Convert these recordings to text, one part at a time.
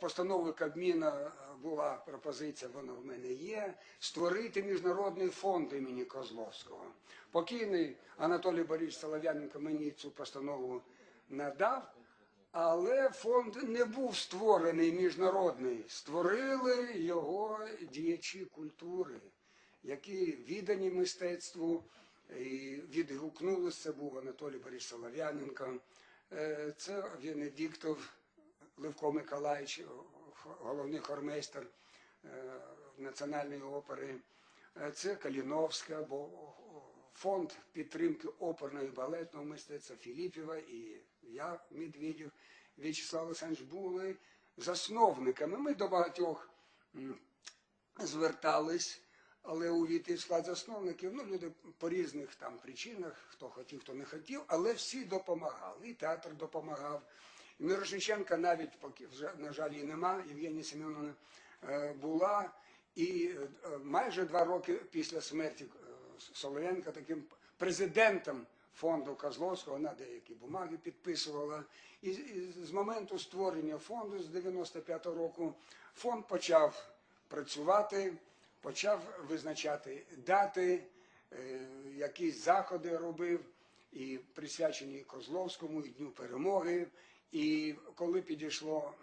постанови Кабміна була пропозиція, вона в мене є, створити міжнародний фонд імені Козловського. Покійний Анатолій Борисович Солов'яненко мені цю постанову надав, але фонд не був створений міжнародний. Створили його діячі культури, які віддані мистецтву. І відгукнулося був Анатолій Борисович Солов'яненко. Е, Це Венедиктов Левко Миколаївич, головний хормейстер е, Національної опери. Е, Це Каліновська, бо фонд підтримки оперного балетного мистецтва Філіпєва і я, Медведєв, В'ячеслав Олександрович були засновниками. Ми до багатьох звертались, але увійти в склад засновників, ну, люди по різних там причинах, хто хотів, хто не хотів, але всі допомагали. І театр допомагав. І навіть, поки вже, на жаль, її нема, Євгенія Семеновна е, була. І е, майже два роки після смерті е, Солов'янка таким президентом фонду Козловського, вона деякі бумаги підписувала. І, і з моменту створення фонду з 95-го року фонд почав працювати, почав визначати дати, якісь заходи робив, і присвячені Козловському, і Дню перемоги. І коли підійшло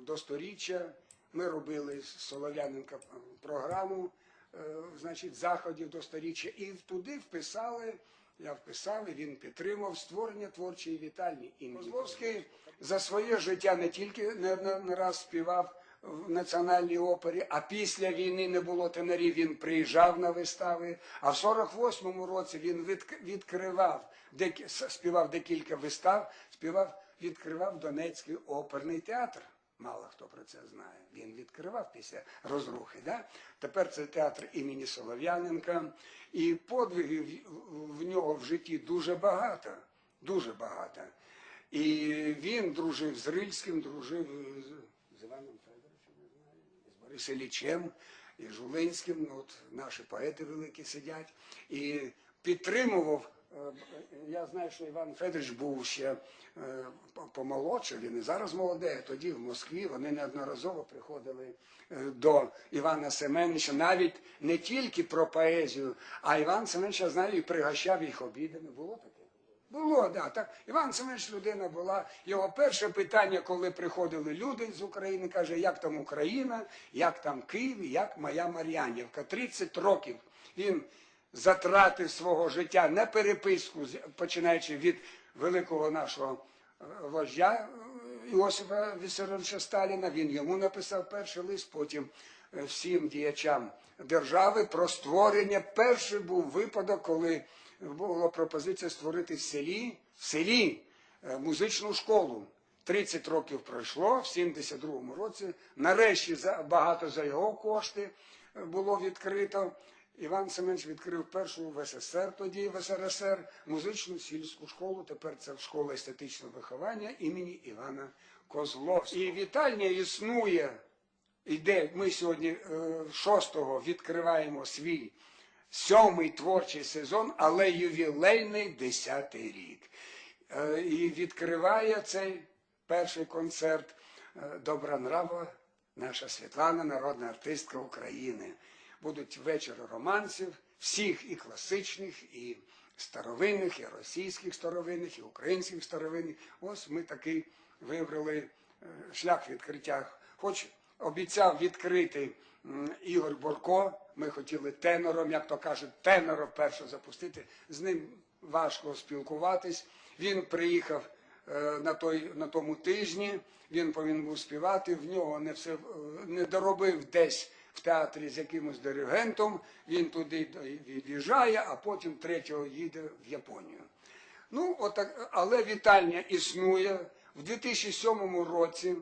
до сторіччя, ми робили з Солов'яненка програму, е, значить, заходів до сторіччя, і туди вписали. Я вписав, і він підтримав створення творчої вітальні імені. Козловський за своє життя не тільки не, раз співав в національній опері, а після війни не було тенорів, він приїжджав на вистави. А в 48-му році він відк- відкривав, співав декілька вистав, співав, відкривав Донецький оперний театр. Мало хто про це знає. Він відкривав після розрухи. Да? Тепер це театр імені Солов'яненка. І подвигів в нього в житті дуже багато. Дуже багато. І він дружив з Рильським, дружив з, Іваном Федоровичем, не знаю, з Борисом Іллічем, і Жулинським. Ну, от наші поети великі сидять. І підтримував. Е, Я знаю, що Іван Федорович був ще е, помолодше, він і зараз молодий, тоді в Москві вони неодноразово приходили е, до Івана Семеновича, навіть не тільки про поезію, а Іван Семенович, я знаю, і пригощав їх обідами. Було таке? Було, да, так. Іван Семенович людина була. Його перше питання, коли приходили люди з України, каже, як там Україна, як там Київ, як моя Мар'янівка. 30 років він затратив свого життя на переписку, починаючи від великого нашого е, вождя е, Іосифа Вісаровича Сталіна. Він йому написав перший лист, потім е, всім діячам держави про створення. Перший був випадок, коли була пропозиція створити в селі, в селі музичну школу. 30 років пройшло, в 72-му році. Нарешті за багато за його кошти було відкрито. Іван Семенович відкрив першу в СССР, тоді в СРСР, музичну сільську школу. Тепер це школа естетичного виховання імені Івана Козловського. І вітальня існує. Іде, ми сьогодні е, 6-го відкриваємо свій сьомий творчий сезон, але ювілейний 10-й рік. Е, І відкриває цей перший концерт е, Добронравова, наша Світлана, народна артистка України. Будуть вечори романсів, всіх і класичних, і старовинних, і російських старовинних, і українських старовинних. Ось ми такий вибрали е, шлях відкриття. Хоч обіцяв відкрити Ігор Борко. Ми хотіли тенором, як то кажуть, тенора вперше запустити. З ним важко спілкуватись. Він приїхав е, на, той, на тому тижні, він повинен був співати, в нього не все е, не доробив десь театрі з якимось диригентом, він туди від'їжджає, а потім третього їде в Японію. Ну, отак, але вітальня існує. В 2007 році,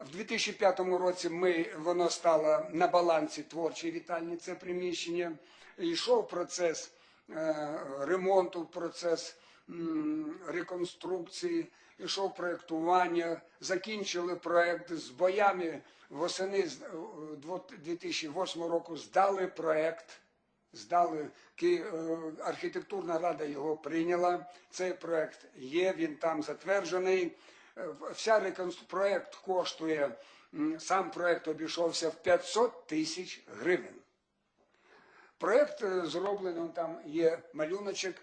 в 2005 році ми, воно стало на балансі творчої вітальні, це приміщення. Йшов процес е, ремонту, процес реконструкції, йшов проєктування, закінчили проєкт з боями восени з- е, 2008 року здали проєкт здали е, архітектурна рада його прийняла. Цей проект є, він там затверджений. е, вся реконструкція, проект коштує, сам проект обійшовся в 500 тисяч гривень. Проект е, зроблений, там є малюночок.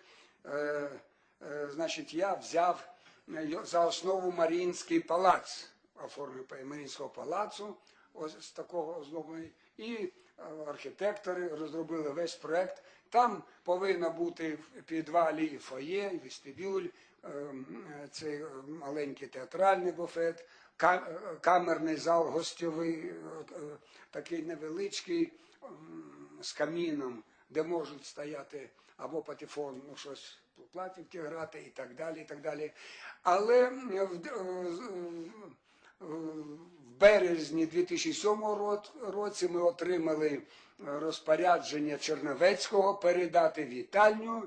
Е, Значить, я взяв е, за основу Маріїнський палац, оформив Маріїнського палацу, ось з такого оздоблений. І е, архітектори розробили весь проект. Там повинно бути в підвалі і фоє, і вестибюль, цей маленький театральний буфет, камерний зал гостьовий, такий невеличкий з каміном, де можуть стояти або патефон, ну щось платівки грати і так далі. і так далі. Але в, е, з- е, в березні 2007 році ми отримали е, розпорядження Черновецького передати вітальню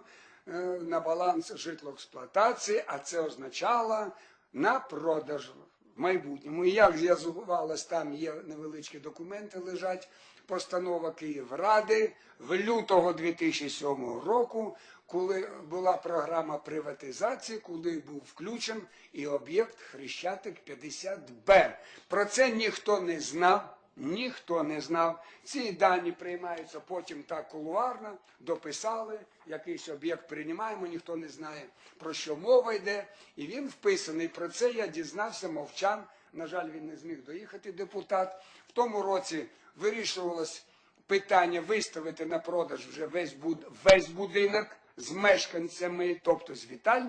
е, на баланс житлоексплуатації, а це означало на продаж майбутньому. І як з'ясувалось, там є невеличкі документи лежать, постанова Київради в лютого 2007 року, коли була програма приватизації, коли був включен і об'єкт Хрещатик 50Б. Про це ніхто не знав. Ніхто не знав. Ці дані приймаються потім так кулуарно, дописали, якийсь об'єкт приймаємо, ніхто не знає, про що мова йде. І він вписаний. Про це я дізнався мовчан. На жаль, він не зміг доїхати, депутат. В тому році вирішувалось питання виставити на продаж вже весь, весь будинок з мешканцями, тобто з вітальні.